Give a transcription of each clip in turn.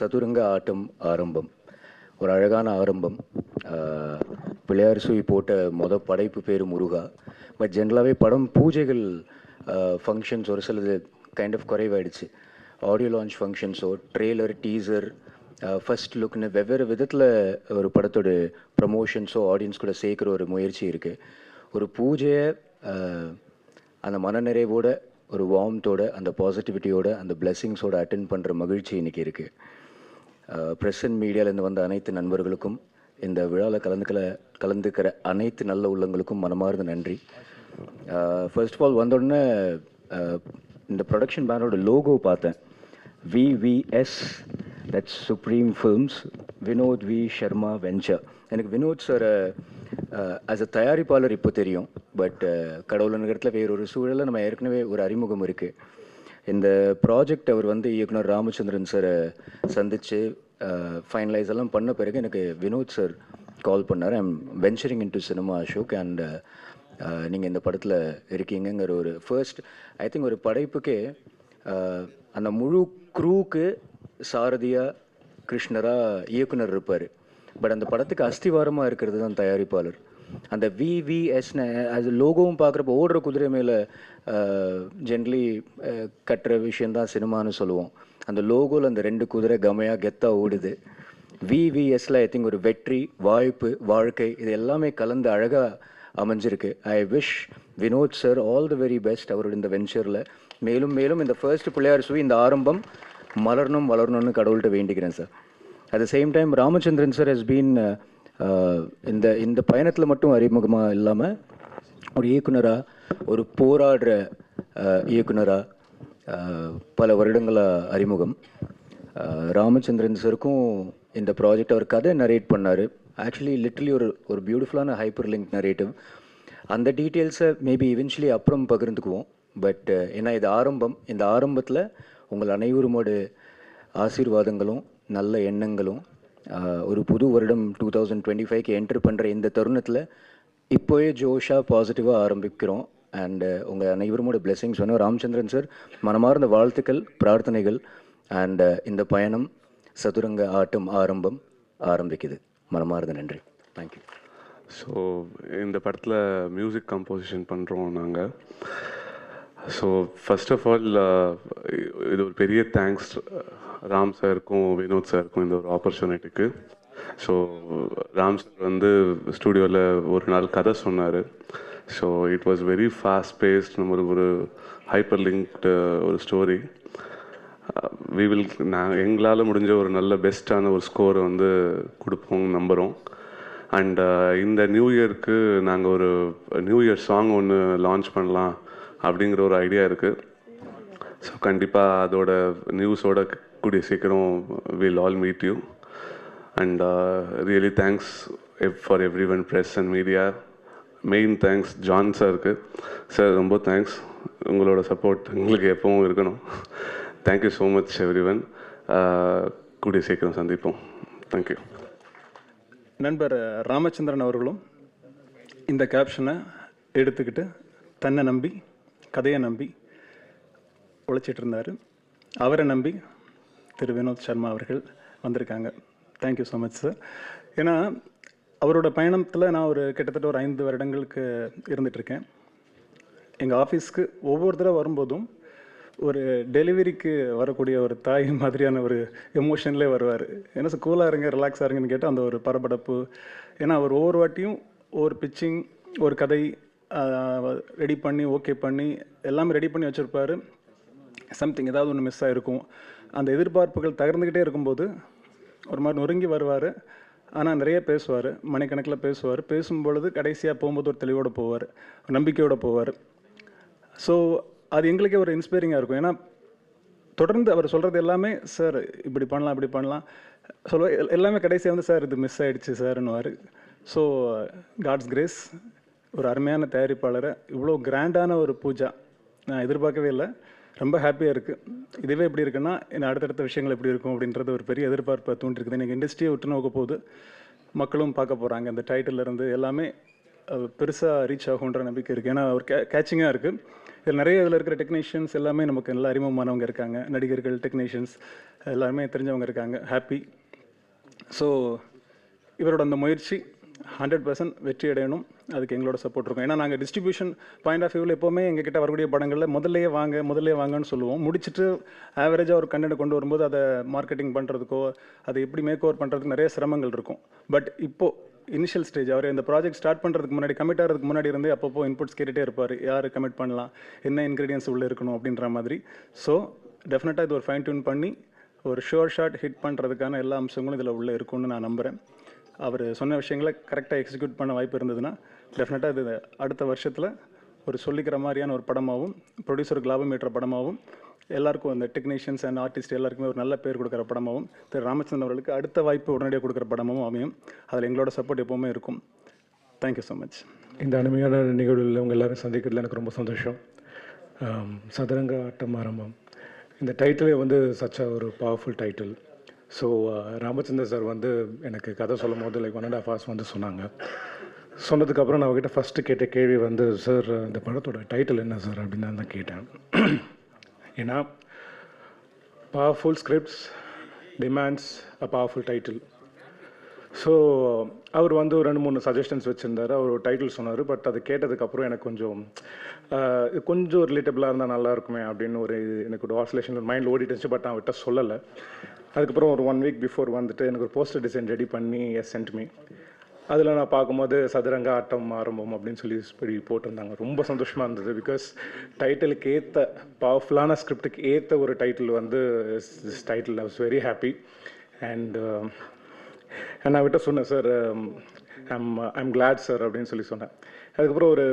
சதுரங்க ஆட்டம் ஆரம்பம். ஒரு அழகான ஆரம்பம். பிள்ளையார் சுவி போட்ட மொத படைப்பு பேர் முருகா. பட் ஜென்ரலாகவே படம் பூஜைகள் ஃபங்க்ஷன்ஸ் ஒரு சிலது கைண்ட் ஆஃப் குறைவாயிடுச்சு. ஆடியோ லான்ச் ஃபங்க்ஷன்ஸோ ட்ரெய்லர் டீசர் ஃபஸ்ட் லுக்னு வெவ்வேறு விதத்தில் ஒரு படத்தோட ப்ரமோஷன்ஸோ ஆடியன்ஸ் கூட சேர்க்குற ஒரு முயற்சி இருக்குது ஒரு பூஜையை அந்த மனநிறைவோட ஒரு வார்ம்த்தோட அந்த பாசிட்டிவிட்டியோட அந்த பிளெஸ்ஸிங்ஸோட அட்டென்ட் பண்ணுற மகிழ்ச்சி இன்னைக்கு இருக்குது ப்ரெஸ் அண்ட் மீடியாவிலேருந்து வந்த அனைத்து நண்பர்களுக்கும் இந்த விழாவில் கலந்துக்கல கலந்துக்கிற அனைத்து நல்ல உள்ளங்களுக்கும் மனமார்ந்த நன்றி. ஃபர்ஸ்ட் ஆஃப் ஆல் வந்தோடனே இந்த ப்ரொடக்ஷன் பேனரோட லோகோ பார்த்தேன். VVS that supreme films Vinod V Sharma venture எனக்கு வினோத் சார் ஆஸ் அ தயாரிப்பாளர் இப்போ தெரியும் பட் கடவுள் நகரத்தில் வேறொரு சூழலில் நம்ம ஏற்கனவே ஒரு அறிமுகம் இருக்குது இந்த ப்ராஜெக்ட் அவர் வந்து இயக்குனர் ராமச்சந்திரன் சாரை சந்தித்து ஃபைனலைஸ் எல்லாம் பண்ண பிறகு எனக்கு வினோத் சார் கால் பண்ணார். I'm venturing into cinema Ashok and நீங்கள் இந்த படத்தில் இருக்கீங்கங்கிற ஒரு ஃபர்ஸ்ட் ஐ திங்க் ஒரு படைப்புக்கே அந்த முழு க்ரூக்கு சாரதியாக கிருஷ்ணராக இயக்குனர் இருப்பார். பட் அந்த படத்துக்கு அஸ்திவாரமாக இருக்கிறது தான் தயாரிப்பாளர். அந்த விவிஎஸ்னு அது லோகோவும் பார்க்குறப்ப ஓடுற குதிரை மேலே ஜென்ரலி கட்டுற விஷயந்தான் சினிமான்னு சொல்லுவோம். அந்த லோகோவில் அந்த ரெண்டு குதிரை கமையாக கெத்தாக ஓடுது. விவிஎஸ்ல ஐ திங்க் ஒரு வெற்றி வாய்ப்பு வாழ்க்கை இது எல்லாமே கலந்து அழகாக அமைஞ்சிருக்கு. I wish Vinod sir all the very best அவரோட இந்த வெஞ்சரில் மேலும் மேலும் இந்த ஃபர்ஸ்ட் பிள்ளையார் சுவி இந்த ஆரம்பம் மலரணும் வளரணும்னு கடவுள்கிட்ட வேண்டிக்கிறேன் sir at the same time Ramachandran sir has been இந்த இந்த பயணத்தில் மட்டும் அறிமுகமாக இல்லாமல் ஒரு இயக்குனராக ஒரு போராடுற இயக்குனராக பல வருடங்களாக அறிமுகம். ராமச்சந்திரன் சருக்கும் இந்த ப்ராஜெக்ட் அவர் கதை நரேட் பண்ணார். ஆக்சுவலி லிட்டலி ஒரு ஒரு பியூட்டிஃபுல்லான ஹைப்பர் லிங்க் நரேட்டிவ் அந்த டீட்டெயில்ஸை மேபி இவென்ச்சுவலி அப்புறம் பகிர்ந்துக்குவோம். பட் ஏன்னா இது ஆரம்பம். இந்த ஆரம்பத்தில் உங்கள் அனைவருமோட ஆசீர்வாதங்களும் நல்ல எண்ணங்களும் ஒரு புது வருடம் டூ தௌசண்ட் டுவெண்ட்டி ஃபைவ்க்கு என்டர் பண்ணுற இந்த தருணத்தில் இப்போயே ஜோஷாக பாசிட்டிவாக ஆரம்பிக்கிறோம். அண்டு உங்கள் அனைவருமோட பிளெஸிங்ஸ் வேணும் ராமச்சந்திரன் சார் மனமார்ந்த வாழ்த்துக்கள் பிரார்த்தனைகள் அண்டு இந்த பயணம் சதுரங்க ஆட்டம் ஆரம்பம் ஆரம்பிக்குது. மனமார்ந்த நன்றி. தேங்க்யூ ஸோ இந்த படத்தில் மியூசிக் கம்போசிஷன் பண்ணுறோம் நாங்கள் ஸோ ஃபர்ஸ்ட் ஆஃப் ஆல் இது ஒரு பெரிய தேங்க்ஸ் uh, ராம் சாருக்கும் வினோத் சாருக்கும் இந்த ஒரு ஆப்பர்ச்சுனிட்டிக்கு ஸோ ராம் சார் வந்து ஸ்டூடியோவில் ஒரு நாள் கதை சொன்னார். So it was very fast paced நம்ம ஒரு ஒரு ஹைப்பர் லிங்க்டு uh, ஒரு ஸ்டோரி வி uh, வில் நான் எங்களால் முடிஞ்ச ஒரு நல்ல பெஸ்ட்டான ஒரு ஸ்கோரை வந்து கொடுப்போம் நம்புகிறோம் அண்ட் இந்த நியூ இயருக்கு நாங்கள் ஒரு நியூ இயர் சாங் ஒன்று லான்ச் பண்ணலாம். அப்படிங்கிற ஒரு ஐடியா இருக்குது ஸோ கண்டிப்பாக அதோட நியூஸோட கூடிய சீக்கிரம் will all meet you and really thanks for everyone press and media main thanks John சாருக்கு சார் ரொம்ப தேங்க்ஸ் உங்களோட சப்போர்ட் எங்களுக்கு எப்பவும் இருக்கணும். Thank you so much everyone கூடிய சீக்கிரம் சந்திப்போம். தேங்க்யூ நண்பர் ராமச்சந்திரன் அவர்களும் இந்த கேப்ஷனை எடுத்துக்கிட்டு தன்னை நம்பி கதையை நம்பி உழைச்சிட்டு இருந்தார் அவரை நம்பி திரு வினோத் சர்மா அவர்கள் வந்திருக்காங்க. தேங்க்யூ ஸோ மச் சார் ஏன்னா அவரோட பயணத்தில் நான் ஒரு கிட்டத்தட்ட ஒரு ஐந்து வருடங்களுக்கு இருந்துகிட்ருக்கேன் எங்கள் ஆஃபீஸ்க்கு ஒவ்வொரு தடவை வரும்போதும் ஒரு டெலிவரிக்கு வரக்கூடிய ஒரு தாய் மாதிரியான ஒரு எமோஷன்லேயே வருவார். ஏன்னா சார் கூலாக இருங்க ரிலாக்ஸாக இருங்கன்னு கேட்டால் அந்த ஒரு பரபரப்பு. ஏன்னா அவர் ஒவ்வொரு வாட்டியும் ஒரு பிச்சிங் ஒரு கதை ரெடி பண்ணி ஓகே பண்ணி எல்லாமே ரெடி பண்ணி வச்சுருப்பாரு. சம்திங் ஏதாவது ஒன்று மிஸ் ஆகிருக்கும் அந்த எதிர்பார்ப்புகள் தகர்ந்துக்கிட்டே இருக்கும்போது ஒரு மாதிரி நொறுங்கி வருவார். ஆனால் நிறைய பேசுவார். மணிக்கணக்கில் பேசுவார். பேசும்பொழுது கடைசியாக போகும்போது ஒரு தெளிவோடு போவார். நம்பிக்கையோடு போவார். ஸோ அது எங்களுக்கே ஒரு இன்ஸ்பைரிங்காக இருக்கும். ஏன்னா தொடர்ந்து அவர் சொல்கிறது எல்லாமே சார் இப்படி பண்ணலாம் இப்படி பண்ணலாம். சொல்ல எல்லாமே கடைசியாக வந்து சார் இது மிஸ் ஆகிடுச்சு சார்னுவார் ஸோ காட்ஸ் கிரேஸ் ஒரு அருமையான தயாரிப்பாளரை. இவ்வளோ கிராண்டான ஒரு பூஜா நான் எதிர்பார்க்கவே இல்லை. ரொம்ப ஹாப்பியாக இருக்குது இதுவே எப்படி இருக்குன்னா இன்னும் அடுத்தடுத்த விஷயங்கள் எப்படி இருக்கும் அப்படின்றது ஒரு பெரிய எதிர்பார்ப்பை தூண்டிருக்குது. எனக்கு இண்டஸ்ட்ரியை விட்டு நோக்க போகுது. மக்களும் பார்க்க போகிறாங்க அந்த டைட்டிலேருந்து எல்லாமே பெருசாக ரீச் ஆகுன்ற நம்பிக்கை இருக்குது ஏன்னா ஒரு கே கேச்சிங்காக இருக்குது இதில் நிறைய இதில் இருக்கிற டெக்னீஷியன்ஸ் எல்லாமே நமக்கு நல்லா அறிமுகமானவங்க இருக்காங்க. நடிகர்கள் டெக்னீஷியன்ஸ் எல்லாருமே தெரிஞ்சவங்க இருக்காங்க. ஹாப்பி ஸோ இவரோட அந்த முயற்சி ஹண்ட்ரட் பர்சன்ட் வெற்றி அடையணும் அதுக்கு எங்களோட சப்போர்ட் இருக்கும். ஏன்னா நாங்கள் டிஸ்ட்ரிபியூஷன் பாயிண்ட் ஆஃப் வியூவில் எப்போவுமே எங்ககிட்ட வரக்கூடிய படங்களில் முதல்லையே வாங்க முதல்லையே வாங்கன்னு சொல்லுவோம். முடிச்சுட்டு ஆவரேஜாக ஒரு கண்டென்ட் கொண்டு வரும்போது அதை மார்க்கெட்டிங் பண்ணுறதுக்கோ அதை எப்படி மேக் ஓவர் பண்ணுறதுக்கு நிறைய சிரமங்கள் இருக்கும். பட் இப்போது இனிஷியல் ஸ்டேஜ் அவர் இந்த ப்ராஜெக்ட் ஸ்டார்ட் பண்ணுறதுக்கு முன்னாடி கமிட் ஆகிறதுக்கு முன்னாடி இருந்து அப்பப்போ இன்புட்ஸ் கேட்டுகிட்டே இருப்பார். யார் கமிட் பண்ணலாம்? என்ன இன்க்ரீடியன்ஸ் உள்ளே இருக்கணும்? அப்படின்ற மாதிரி. ஸோ டெஃபினட்டாக இது ஒரு ஃபைன் டியூன் பண்ணி ஒரு ஷோர் ஷாட் ஹிட் பண்ணுறதுக்கான எல்லா அம்சங்களும் இதில் உள்ளே இருக்கும்னு நான் நம்புகிறேன் அவர் சொன்ன விஷயங்களை கரெக்டாக எக்ஸிக்யூட் பண்ண வாய்ப்பு இருந்ததுன்னா டெஃபினட்டாக இது அடுத்த வருஷத்தில் ஒரு சொல்லிக்கிற மாதிரியான ஒரு படமாகவும் ப்ரொடியூசருக்கு லாபம் ஈட்டுற படமாகவும் எல்லாருக்கும் அந்த டெக்னீஷியன்ஸ் அண்ட் ஆர்டிஸ்ட் எல்லாருக்குமே ஒரு நல்ல பேர் கொடுக்குற படமாகவும் திரு ராமச்சந்திரன் அவர்களுக்கு அடுத்த வாய்ப்பு உடனடியாக கொடுக்குற படமாகவும் அமையும். அதில் எங்களோட சப்போர்ட் எப்போவுமே இருக்கும். தேங்க்யூ ஸோ மச் இந்த அருமையான நிகழ்வில் உங்கள் எல்லோரும் சந்திக்கிறதுல எனக்கு ரொம்ப சந்தோஷம். சதுரங்க ஆட்டம் ஆரம்பம். இந்த டைட்டிலே வந்து சச்சா ஒரு powerful title so uh, Ramachander sir வந்து எனக்கு கதை சொல்லும் போது like one and half hours வந்து சொன்னாங்க. சொன்னதுக்கப்புறம் நான் அவர்கிட்ட ஃபஸ்ட்டு கேட்ட கேள்வி வந்து சார் இந்த படத்தோட டைட்டில் என்ன சார் அப்படின்னு நான் தான் கேட்டேன். ஏன்னா powerful scripts demands a powerful title so அவர் வந்து ஒரு ரெண்டு மூணு சஜஷன்ஸ் வச்சுருந்தாரு. அவர் ஒரு டைட்டில் சொன்னார் பட் அது கேட்டதுக்கப்புறம் எனக்கு கொஞ்சம் கொஞ்சம் ரிலேட்டபிளாக இருந்தால் நல்லா இருக்குமே அப்படின்னு ஒரு எனக்கு ஒரு ஆசோலேஷன் மைண்டில் ஓடிட்டு இருந்துச்சு பட் நான் விட்ட சொல்லலை. அதுக்கப்புறம் ஒரு ஒன் வீக் பிஃபோர் வந்துட்டு எனக்கு ஒரு போஸ்டர் டிசைன் ரெடி பண்ணி எஸ் சென்ட் மீ அதில் நான் பார்க்கும்போது சதுரங்க ஆட்டம் ஆரம்பம் அப்படின்னு சொல்லி இப்படி போட்டிருந்தாங்க. ரொம்ப சந்தோஷமாக இருந்தது பிகாஸ் டைட்டிலுக்கு ஏற்ற பவர்ஃபுல்லான ஸ்கிரிப்டுக்கு ஏற்ற ஒரு டைட்டில் வந்து title I was very happy and நான் விட்ட சொன்னேன் sir I'm I'm glad sir அப்படின்னு சொல்லி சொன்னேன். அதுக்கப்புறம் ஒரு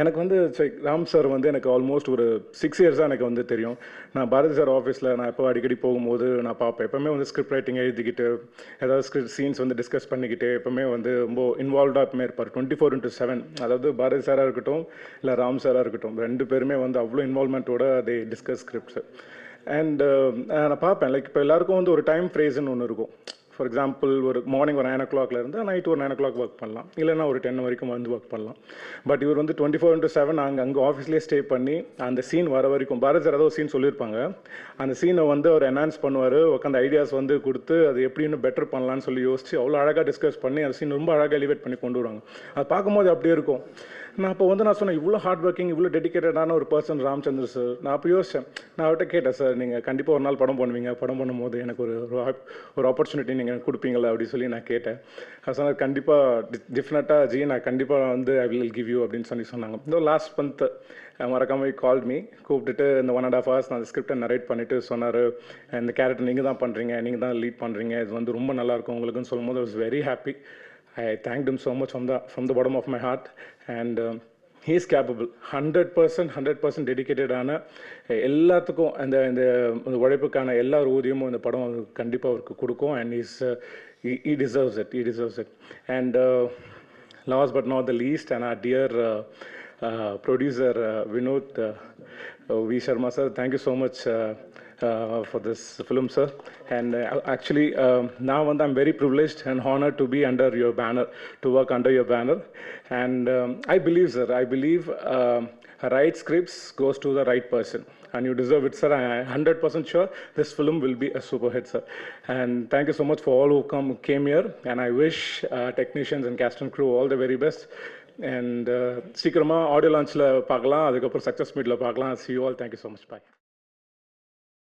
எனக்கு வந்து ராம் சார் வந்து எனக்கு ஆல்மோஸ்ட் ஒரு சிக்ஸ் இயர்ஸாக எனக்கு வந்து தெரியும். நான் பாரதி சார் ஆஃபீஸில் நான் எப்போ அடிக்கடி போகும்போது நான் பார்ப்பேன். எப்போவுமே வந்து ஸ்கிரிப்ட் ரைட்டிங் எழுதிக்கிட்டு ஏதாவது ஸ்கிரிப்ட் சீன்ஸ் வந்து டிஸ்கஸ் பண்ணிக்கிட்டு எப்போவுமே வந்து ரொம்ப இன்வால்வ்டாக எப்பவுமே இருப்பார். டுவெண்ட்டி ஃபோர் இன்ட்டு செவன் அதாவது பாரதி சாராக இருக்கட்டும் இல்லை ராம் சாராக இருக்கட்டும் ரெண்டு பேருமே வந்து அவ்வளோ இன்வால்மெண்ட்டோட அதை டிஸ்கஸ் ஸ்கிரிப்ட்ஸ் அண்ட் நான் பார்ப்பேன். லைக் இப்போ எல்லாருக்கும் வந்து ஒரு டைம் ஃப்ரேஸ்ன்னு ஒன்று இருக்கும். ஃபார் எக்ஸாம்பிள் ஒரு மார்னிங் ஒரு நைன் ஓ கிளாக்ல இருந்து நைட் ஒரு நைன் ஓ கிளாக் ஒர்க் பண்ணலாம். இல்லைன்னா ஒரு டென் வரைக்கும் வந்து ஒர்க் பண்ணலாம். பட் இவர் வந்து டுவெண்ட்டி ஃபோர் இன்ட்டு செவன் அங்கே அங்கே ஆஃபீஸ்லேயே ஸ்டே பண்ணி அந்த சீன் வர வரைக்கும் பாரத் சார் ஏதோ சீன் சொல்லியிருப்பாங்க. அந்த சீனை வந்து அவர் என்ஹான்ஸ் பண்ணுவார் உட்காந்து ஐடியாஸ் வந்து கொடுத்து அது எப்படி இன்னும் பெட்டர் பண்ணலாம்னு சொல்லி யோசிச்சு அவ்வளோ அழகாக டிஸ்கஸ் பண்ணி அந்த சீன் ரொம்ப அழகாக எலிவேட் பண்ணி கொண்டு வருவாங்க. அது பார்க்கும்போது அப்படியே இருக்கும். நான் அப்போ வந்து நான் சொன்னேன் இவ்வளோ ஹார்ட் ஒர்க்கிங் இவ்வளோ டெடிக்கேட்டடான ஒரு பர்சன் ராம்சந்திர சார் நான் அப்போ யோசிச்சேன். நான் அவர்கிட்ட கேட்டேன் சார் நீங்கள் கண்டிப்பாக ஒரு நாள் படம் பண்ணுவீங்க. படம் பண்ணும்போது எனக்கு ஒரு ஒரு ஆப்பர்ச்சுனிட்டி நீங்கள் கொடுப்பீங்களா அப்படின்னு சொல்லி நான் கேட்டேன். அது சொன்னார் கண்டிப்பாக டிஃபினட்டாக ஜி நான் கண்டிப்பாக வந்து ஐ வில் கிவ் யூ அப்படின்னு சொல்லி சொன்னாங்க. இந்த லாஸ்ட் மந்த் மறக்காமல் கால் மீ கூப்பிட்டுட்டு இந்த ஒன் அண்ட் ஆஃப் ஹவர்ஸ் நான் ஸ்கிரிப்டை நரேட் பண்ணிட்டு சொன்னார். இந்த கேரக்டர் நீங்கள் தான் பண்ணுறீங்க நீங்கள் தான் லீட் பண்ணுறீங்க இது வந்து ரொம்ப நல்லாயிருக்கும் உங்களுக்குன்னு சொல்லும்போது was very happy I thanked so much from the from the bottom of my heart and is capable hundred percent hundred percent டெடிக்கேட்டடான எல்லாத்துக்கும் அந்த இந்த இந்த உழைப்புக்கான எல்லா ஊதியமும் இந்த படம் கண்டிப்பாக அவருக்கு கொடுக்கும் and is he deserves it he deserves it and last but not the least and our dear producer Vinod V Sharma sir thank you so much for this film, sir. And uh, actually, um, now and I'm very privileged and honored to be under your banner, to work under your banner. And um, I believe, sir, I believe um, right scripts goes to the right person. And you deserve it, sir. I'm 100% sure this film will be a super hit, sir. And thank you so much for all who come came here. And I wish uh, technicians and cast and crew all the very best. And uh, சீக்கிரமாக audio லான்ச்சில் பார்க்கலாம் அதுக்கப்புறம் success மீட்டில் பார்க்கலாம் see you all thank you so much bye